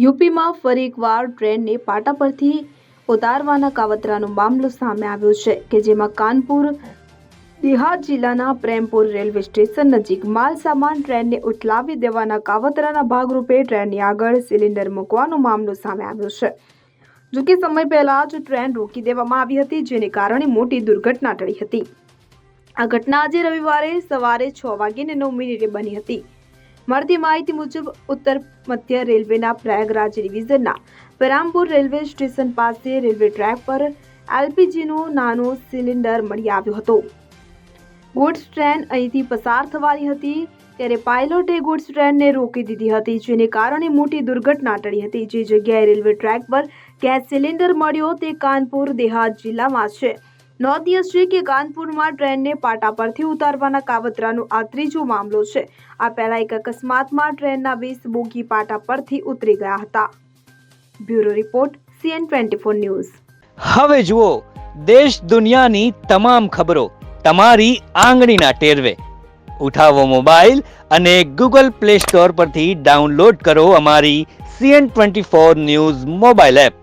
યુપીમાં ફરી એકવાર ટ્રેનને પાટા પરથી ઉતારવાના કાવતરાનો મામલો સામે આવ્યો છે, કે જેમાં કાનપુર દિહાદ જિલ્લાના પ્રેમપુર રેલવે સ્ટેશન નજીક માલ સામાન ટ્રેનને ઉથલાવી દેવાના કાવતરાના ભાગરૂપે ટ્રેનની આગળ સિલિન્ડર મૂકવાનો મામલો સામે આવ્યો છે. જોકે સમય પહેલા જ ટ્રેન રોકી દેવામાં આવી હતી, જેને કારણે મોટી દુર્ઘટના ટળી હતી. આ ઘટના આજે રવિવારે સવારે છ વાગીને નવ મિનિટે બની હતી. મળતી માહિતી મુજબ ઉત્તર મધ્ય રેલવેના પ્રયાગરાજ ડિવિઝનના પેરામપુર રેલવે સ્ટેશન પાસે રેલવે ટ્રેક પર એલપીજીનો નાનો સિલિન્ડર મળી આવ્યો હતો. ગુડ્સ ટ્રેન અહીંથી પસાર થવાની હતી, ત્યારે પાયલોટે ગુડ્સ ટ્રેનને રોકી દીધી હતી, જેને કારણે મોટી દુર્ઘટના ટળી હતી. જે જગ્યાએ રેલવે ટ્રેક પર ગેસ સિલિન્ડર મળ્યો, તે કાનપુર, દેહાત જિલ્લામાં છે. નોંધ્ય છે કે કાનપુરમાં ટ્રેનને પાટા પરથી ઉતારવાના કાવતરાનો આ ત્રીજો મામલો છે. આ પહેલા એક અકસ્માતમાં ટ્રેનના વીસ બોગી પાટા પરથી ઉતરી ગયા હતા. Bureau report, CN twenty four news. હવે જુઓ, દેશ દુનિયાની તમામ ખબરો તમારી આંગળીના ટેરવે. ઉઠાવો મોબાઈલ અને ગૂગલ પ્લે સ્ટોર પરથી ડાઉનલોડ કરો અમારી CN twenty four news mobile app.